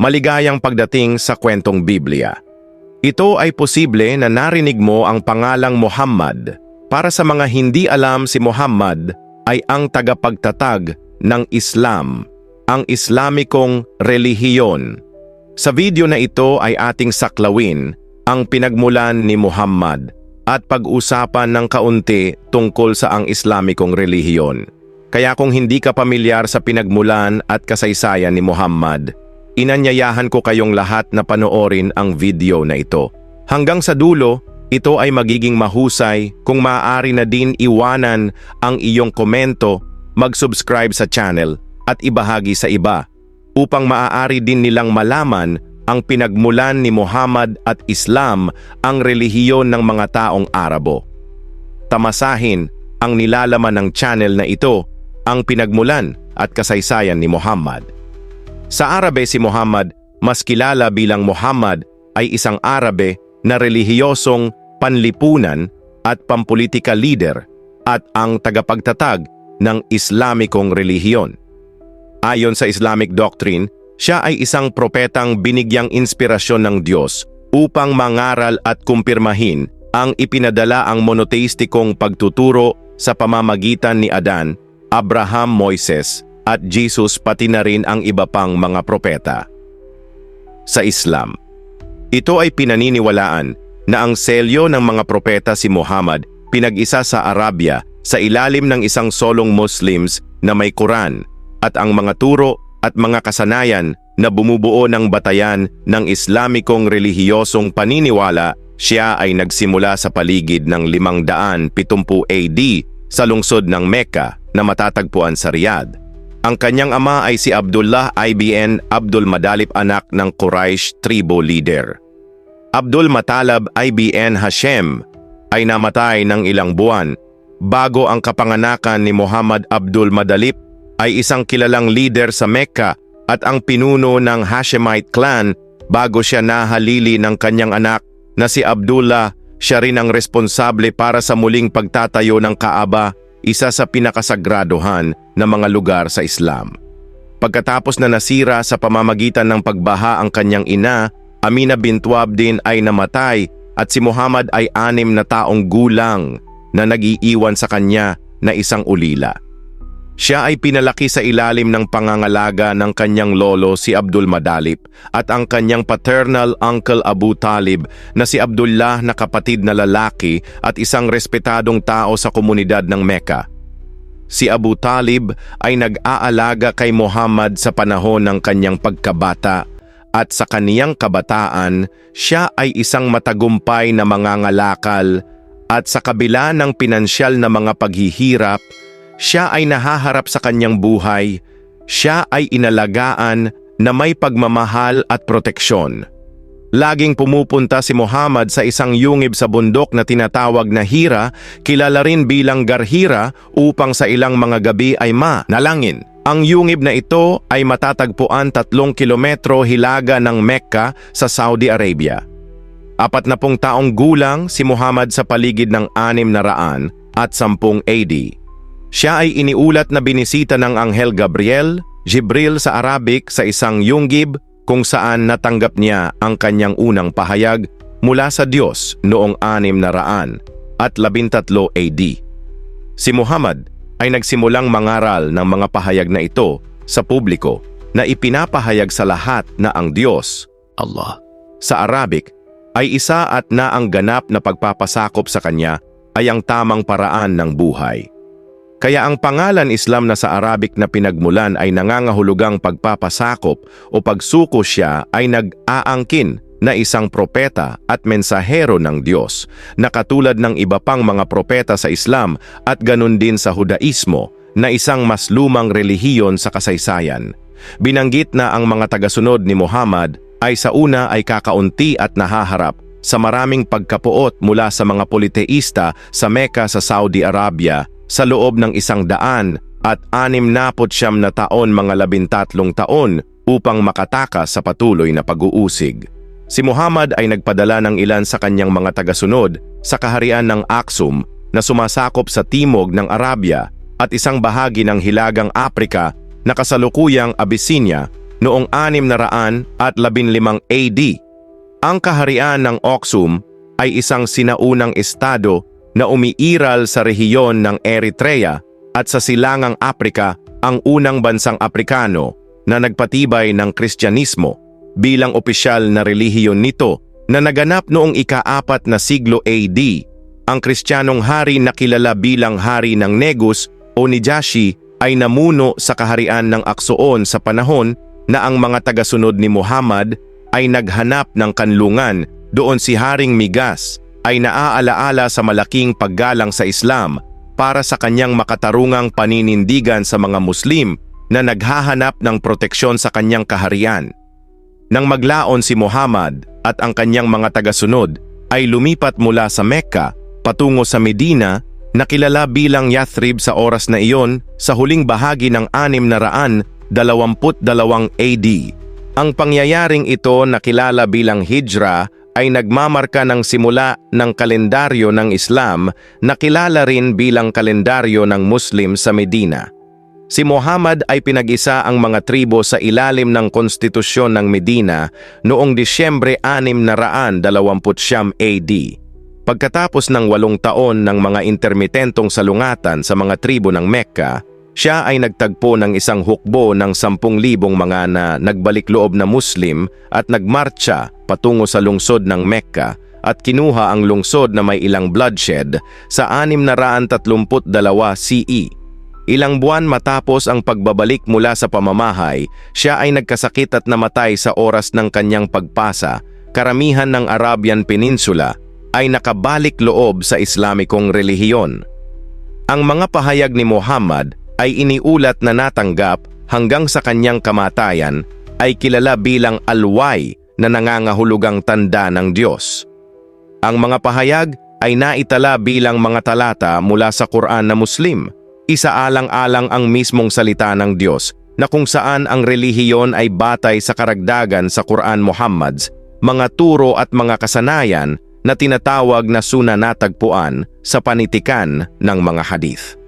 Maligayang pagdating sa kwentong Biblia. Ito ay posible na narinig mo ang pangalang Muhammad. Para sa mga hindi alam si Muhammad ay ang tagapagtatag ng Islam, ang Islamikong relihiyon. Sa video na ito ay ating saklawin ang pinagmulan ni Muhammad at pag-usapan ng kaunti tungkol sa ang Islamikong relihiyon. Kaya kung hindi ka pamilyar sa pinagmulan at kasaysayan ni Muhammad, inanyayahan ko kayong lahat na panoorin ang video na ito. Hanggang sa dulo, ito ay magiging mahusay kung maaari na din iwanan ang iyong komento, mag-subscribe sa channel at ibahagi sa iba upang maaari din nilang malaman ang pinagmulan ni Muhammad at Islam ang relihiyon ng mga taong Arabo. Tamasahin ang nilalaman ng channel na ito, ang pinagmulan at kasaysayan ni Muhammad. Sa Arabe si Muhammad, mas kilala bilang Muhammad ay isang Arabe na relihiyosong panlipunan at pampolitika leader at ang tagapagtatag ng Islamikong relihiyon. Ayon sa Islamic doctrine, siya ay isang propetang binigyang inspirasyon ng Diyos upang mangaral at kumpirmahin ang ipinadala ang monoteistikong pagtuturo sa pamamagitan ni Adan, Abraham, Moises at Jesus pati na rin ang iba pang mga propeta. Sa Islam, ito ay pinaniniwalaan na ang selyo ng mga propeta si Muhammad pinag-isa sa Arabia sa ilalim ng isang solong Muslims na may Quran at ang mga turo at mga kasanayan na bumubuo ng batayan ng Islamikong relihiyosong paniniwala, siya ay nagsimula sa paligid ng 570 AD sa lungsod ng Mecca na matatagpuan sa Riyadh. Ang kanyang ama ay si Abdullah IBN Abdul Madalib anak ng Quraysh tribo leader. Abdul Matalab IBN Hashem ay namatay ng ilang buwan bago ang kapanganakan ni Muhammad Abdul Madalib ay isang kilalang leader sa Mecca at ang pinuno ng Hashemite clan bago siya nahalili ng kanyang anak na si Abdullah, siya rin ang responsable para sa muling pagtatayo ng Kaaba, isa sa pinakasagraduhan na mga lugar sa Islam. Pagkatapos na nasira sa pamamagitan ng pagbaha ang kanyang ina, Amina bint Wabdin ay namatay at si Muhammad ay anim na taong gulang na nag-iiwan sa kanya na isang ulila. Siya ay pinalaki sa ilalim ng pangangalaga ng kanyang lolo si Abdul Madalib at ang kanyang paternal uncle Abu Talib na si Abdullah na kapatid na lalaki at isang respetadong tao sa komunidad ng Mecca. Si Abu Talib ay nag-aalaga kay Muhammad sa panahon ng kanyang pagkabata at sa kaniyang kabataan, siya ay isang matagumpay na mangangalakal at sa kabila ng pinansyal na mga paghihirap, siya ay nahaharap sa kanyang buhay, siya ay inalagaan na may pagmamahal at proteksyon. Laging pumupunta si Muhammad sa isang yungib sa bundok na tinatawag na Hira, kilala rin bilang Garhira upang sa ilang mga gabi ay ma-nalangin. Ang yungib na ito ay matatagpuan tatlong kilometro hilaga ng Mecca sa Saudi Arabia. Apat na pong taong gulang si Muhammad sa paligid ng anim na raan at sampung AD. Siya ay iniulat na binisita ng Anghel Gabriel, Jibril sa Arabic sa isang yunggib kung saan natanggap niya ang kanyang unang pahayag mula sa Diyos noong anim na raan at labintatlo AD. Si Muhammad ay nagsimulang mangaral ng mga pahayag na ito sa publiko na ipinapahayag sa lahat na ang Diyos, Allah, sa Arabic ay isa at na ang ganap na pagpapasakop sa Kanya ay ang tamang paraan ng buhay. Kaya ang pangalan Islam na sa Arabic na pinagmulan ay nangangahulugang pagpapasakop o pagsuko siya ay nag-aangkin na isang propeta at mensahero ng Diyos na katulad ng iba pang mga propeta sa Islam at ganun din sa Hudaismo na isang mas lumang relihiyon sa kasaysayan. Binanggit na ang mga tagasunod ni Muhammad ay sa una ay kakaunti at nahaharap sa maraming pagkapuot mula sa mga politeista sa Mecca sa Saudi Arabia sa loob ng isang daan at anim napot siyam na taon mga labintatlong taon upang makatakas sa patuloy na pag-uusig. Si Muhammad ay nagpadala ng ilan sa kanyang mga tagasunod sa kaharian ng Aksum na sumasakop sa timog ng Arabia at isang bahagi ng Hilagang Aprika na kasalukuyang Abyssinia noong 600 at 15 AD. Ang kaharian ng Oksum ay isang sinaunang estado na umiiral sa rehiyon ng Eritrea at sa silangang Aprika ang unang bansang Aprikano na nagpatibay ng Kristyanismo bilang opisyal na relihiyon nito na naganap noong ika-apat na siglo AD. Ang Kristiyanong hari na kilala bilang Hari ng Negus o Nijashi ay namuno sa kaharian ng Aksoon sa panahon na ang mga tagasunod ni Muhammad ay naghanap ng kanlungan doon si Haring Migas ay naaalaala sa malaking paggalang sa Islam para sa kanyang makatarungang paninindigan sa mga Muslim na naghahanap ng proteksyon sa kanyang kaharian. Nang maglaon si Muhammad at ang kanyang mga tagasunod ay lumipat mula sa Mecca patungo sa Medina na kilala bilang Yathrib sa oras na iyon sa huling bahagi ng 622 AD. Ang pangyayaring ito na kilala bilang Hijra ay nagmamarka ng simula ng kalendaryo ng Islam na kilala rin bilang kalendaryo ng Muslim sa Medina. Si Muhammad ay pinag-isa ang mga tribo sa ilalim ng konstitusyon ng Medina noong Disyembre 629 AD. Pagkatapos ng walong taon ng mga intermitentong salungatan sa mga tribo ng Mecca, siya ay nagtagpo ng isang hukbo ng 10,000 mga na nagbalik loob na Muslim at nagmarcha patungo sa lungsod ng Mecca at kinuha ang lungsod na may ilang bloodshed sa 632 CE. Ilang buwan matapos ang pagbabalik mula sa pamamahay, siya ay nagkasakit at namatay sa oras ng kanyang pagpasa. Karamihan ng Arabian Peninsula ay nakabalik loob sa Islamikong relihiyon. Ang mga pahayag ni Muhammad ay iniulat na natanggap hanggang sa kanyang kamatayan ay kilala bilang alway na nangangahulugang tanda ng Diyos. Ang mga pahayag ay naitala bilang mga talata mula sa Quran na Muslim – isaalang-alang ang mismong salita ng Diyos na kung saan ang relihiyon ay batay sa karagdagan sa Quran Muhammad's mga turo at mga kasanayan na tinatawag na sunanatagpuan sa panitikan ng mga hadith.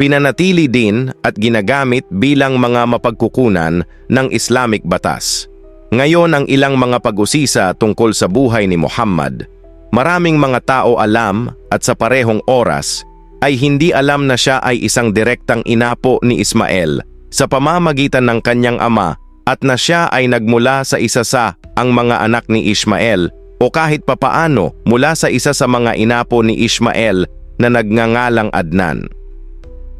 Pinanatili din at ginagamit bilang mga mapagkukunan ng Islamic batas. Ngayon ang ilang mga pag-usisa tungkol sa buhay ni Muhammad. Maraming mga tao alam at sa parehong oras ay hindi alam na siya ay isang direktang inapo ni Ismael sa pamamagitan ng kanyang ama at na siya ay nagmula sa isa sa ang mga anak ni Ismael o kahit papaano mula sa isa sa mga inapo ni Ismael na nagngangalang Adnan.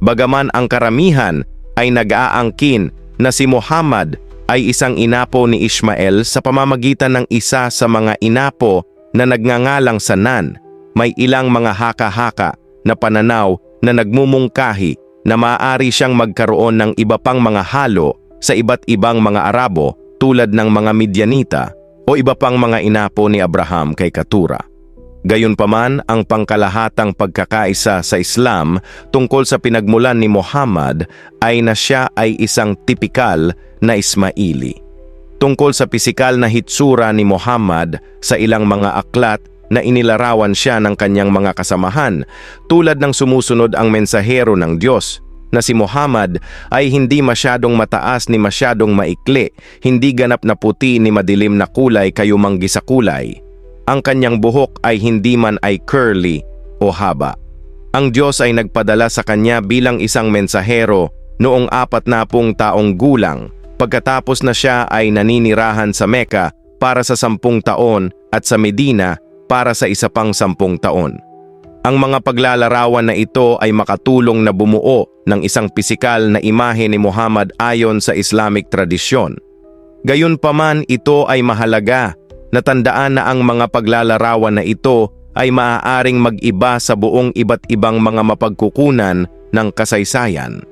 Bagaman ang karamihan ay nag-aangkin na si Muhammad ay isang inapo ni Ismael sa pamamagitan ng isa sa mga inapo na nagngangalang Sanan, may ilang mga haka-haka na pananaw na nagmumungkahi na maaari siyang magkaroon ng iba pang mga halo sa iba't ibang mga Arabo tulad ng mga Midyanita o iba pang mga inapo ni Abraham kay Katura. Gayunpaman, ang pangkalahatang pagkakaisa sa Islam tungkol sa pinagmulan ni Muhammad ay na siya ay isang tipikal na Ismaili. Tungkol sa pisikal na hitsura ni Muhammad sa ilang mga aklat na inilarawan siya ng kanyang mga kasamahan tulad ng sumusunod ang mensahero ng Diyos na si Muhammad ay hindi masyadong mataas ni masyadong maikli, hindi ganap na puti ni madilim na kulay kayumanggi sa kulay. Ang kanyang buhok ay hindi man ay curly o haba. Ang Diyos ay nagpadala sa kanya bilang isang mensahero noong apat na pung taong gulang pagkatapos na siya ay naninirahan sa Mecca para sa sampung taon at sa Medina para sa isa pang sampung taon. Ang mga paglalarawan na ito ay makatulong na bumuo ng isang pisikal na imahe ni Muhammad ayon sa Islamic tradisyon. Gayunpaman ito ay mahalaga na tandaan na ang mga paglalarawan na ito ay maaaring mag-iba sa buong iba't ibang mga mapagkukunan ng kasaysayan.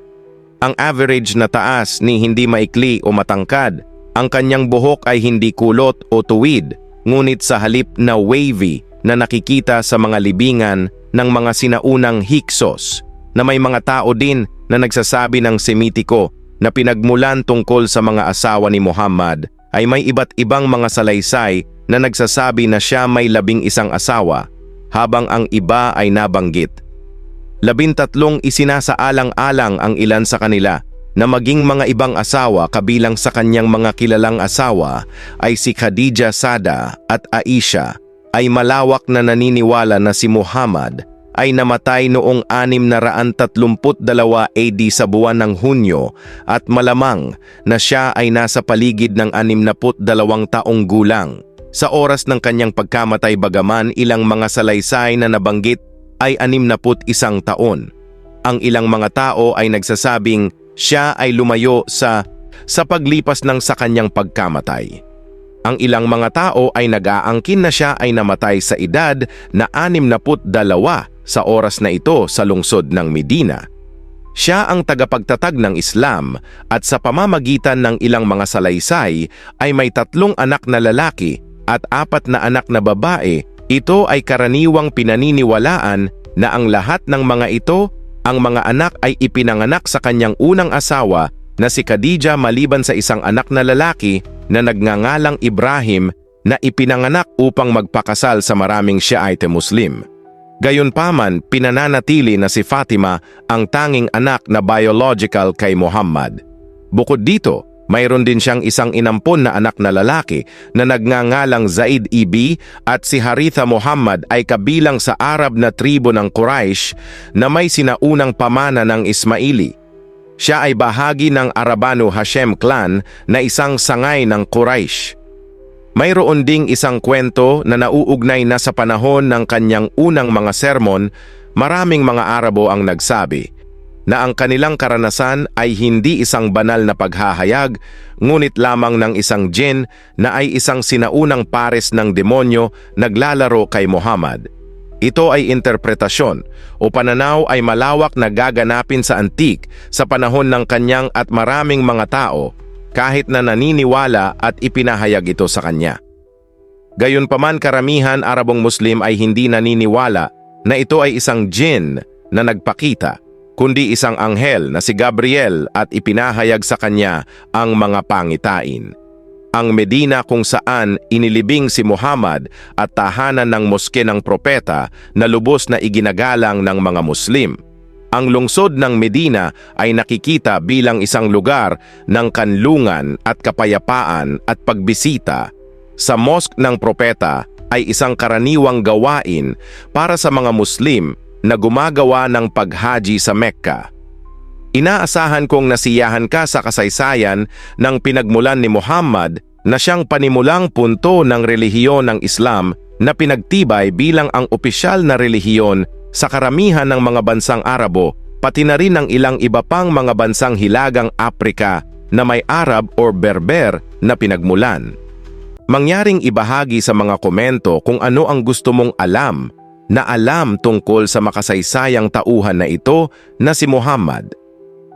Ang average na taas ni hindi maikli o matangkad, ang kanyang buhok ay hindi kulot o tuwid, ngunit sa halip na wavy na nakikita sa mga libingan ng mga sinaunang Hyksos na may mga tao din na nagsasabi ng Semitiko na pinagmulan tungkol sa mga asawa ni Muhammad ay may iba't ibang mga salaysay na nagsasabi na siya may labing isang asawa habang ang iba ay nabanggit. Labintatlong isinasaalang-alang ang ilan sa kanila na maging mga ibang asawa kabilang sa kanyang mga kilalang asawa ay si Khadija Sada at Aisha ay malawak na naniniwala na si Muhammad ay namatay noong 632 AD sa buwan ng Hunyo at malamang na siya ay nasa paligid ng 62 taong gulang. Sa oras ng kanyang pagkamatay bagaman ilang mga salaysay na nabanggit ay 61 taon. Ang ilang mga tao ay nagsasabing siya ay lumayo sa sa paglipas ng sa kanyang pagkamatay. Ang ilang mga tao ay nag-aangkin na siya ay namatay sa edad na 62 sa oras na ito sa lungsod ng Medina. Siya ang tagapagtatag ng Islam at sa pamamagitan ng ilang mga salaysay ay may tatlong anak na lalaki at apat na anak na babae. Ito ay karaniwang pinaniniwalaan na ang lahat ng mga ito, ang mga anak ay ipinanganak sa kanyang unang asawa na si Khadija maliban sa isang anak na lalaki na nagngangalang Ibrahim na ipinanganak upang magpakasal sa maraming Shiite Muslim. Gayunpaman, pinananatili na si Fatima ang tanging anak na biological kay Muhammad. Bukod dito, mayroon din siyang isang inampon na anak na lalaki na nagngangalang Zaid Ibi at si Haritha Muhammad ay kabilang sa Arab na tribo ng Quraysh na may sinaunang pamana ng Ismaili. Siya ay bahagi ng Arabano Hashem clan na isang sangay ng Quraysh. Mayroon ding isang kwento na nauugnay na sa panahon ng kanyang unang mga sermon, maraming mga Arabo ang nagsabi na ang kanilang karanasan ay hindi isang banal na paghahayag, ngunit lamang ng isang jinn na ay isang sinaunang pares ng demonyo naglalaro kay Muhammad. Ito ay interpretasyon o pananaw ay malawak na gaganapin sa antik sa panahon ng kanyang at maraming mga tao kahit na naniniwala at ipinahayag ito sa kanya. Gayunpaman karamihan Arabong Muslim ay hindi naniniwala na ito ay isang jinn na nagpakita, kundi isang anghel na si Gabriel at ipinahayag sa kanya ang mga pangitain. Ang Medina kung saan inilibing si Muhammad at tahanan ng moske ng propeta na lubos na iginagalang ng mga Muslim. Ang lungsod ng Medina ay nakikita bilang isang lugar ng kanlungan at kapayapaan at pagbisita. Sa mosque ng propeta ay isang karaniwang gawain para sa mga Muslim na gumagawa ng paghaji sa Mecca. Inaasahan kong nasiyahan ka sa kasaysayan ng pinagmulan ni Muhammad na siyang panimulang punto ng relihiyon ng Islam na pinagtibay bilang ang opisyal na relihiyon sa karamihan ng mga bansang Arabo, pati na rin ng ilang iba pang mga bansang hilagang Aprika na may Arab or Berber na pinagmulan. Mangyaring ibahagi sa mga komento kung ano ang gusto mong alam na alam tungkol sa makasaysayang tauhan na ito na si Muhammad.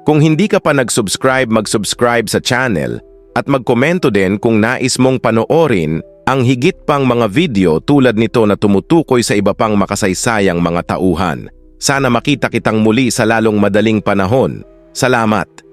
Kung hindi ka pa nag-subscribe, mag-subscribe sa channel at magkomento din kung nais mong panoorin ang higit pang mga video tulad nito na tumutukoy sa iba pang makasaysayang mga tauhan. Sana makita kitang muli sa lalong madaling panahon. Salamat!